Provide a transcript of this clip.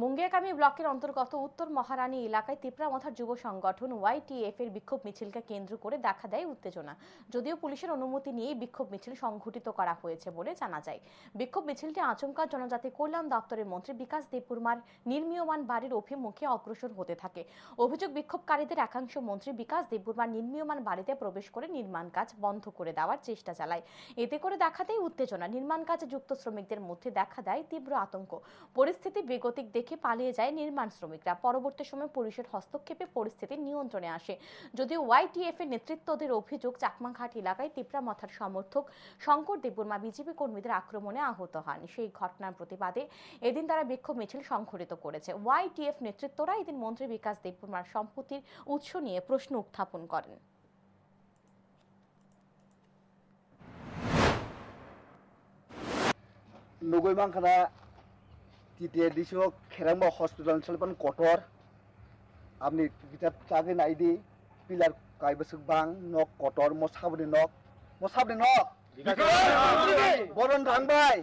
মুঙ্গিয়াকামী ব্লকের অন্তর্গত উত্তর মহারানী এলাকায় তিপ্রামথার যুব সংগঠন ওয়াইটিএফ এর বিক্ষোভ মিছিলকে কেন্দ্র করে দেখা দেয় উত্তেজনা। যদিও পুলিশের অনুমতি নিয়েই বিক্ষোভ মিছিল সংঘটিত করা হয়েছে বলে জানা যায়। বিক্ষোভ মিছিলটি আচমকা জনজাতি কল্যাণ দপ্তরের মন্ত্রী বিকাশ দেববর্মার নির্মীয়মান বাড়ির অভিমুখে অগ্রসর হতে থাকে। অভিযোগ বিক্ষোভকারীদের একাংশ মন্ত্রী বিকাশ দেববর্মার নির্মীয়মান বাড়িতে প্রবেশ করে নির্মাণ কাজ বন্ধ করে দেওয়ার চেষ্টা চালায়। এতে করে দেখা দেয় উত্তেজনা। নির্মাণ কাজে যুক্ত শ্রমিকদের মধ্যে দেখা দেয় তীব্র আতঙ্ক। পরিস্থিতি বেগতিক দেখে পালিয়ে যায় নির্মাণ শ্রমিকরা। পরবর্তী সময় পুলিশের হস্তক্ষেপে পরিস্থিতি নিয়ন্ত্রণে আসে। যদিও ওয়াইটিএফ এর নেতৃত্বদের অভিযোগ, চাকমাঘাট এলাকায় তিপ্রা মথার সমর্থক শঙ্কর দেববর্মা বিজেপি কর্মীদের আক্রমণে আহত হন। সেই ঘটনার প্রতিবাদে এদিন তারা বিক্ষোভ মিছিল সংঘটিত করেছে। ওয়াইটিএফ নেতৃত্বরা এদিন মন্ত্রী বিকাশ দেববর্মার সম্পত্তির উৎস নিয়ে প্রশ্ন উত্থাপন করেন। nugui tite disho kherangba hospital salpan kotor আপনি কিতাব চাগে নাইদি পিলার কাইবসুক বাং নক কটর মো সাবনি নক মো সাবনি নক বরণ রাংবাই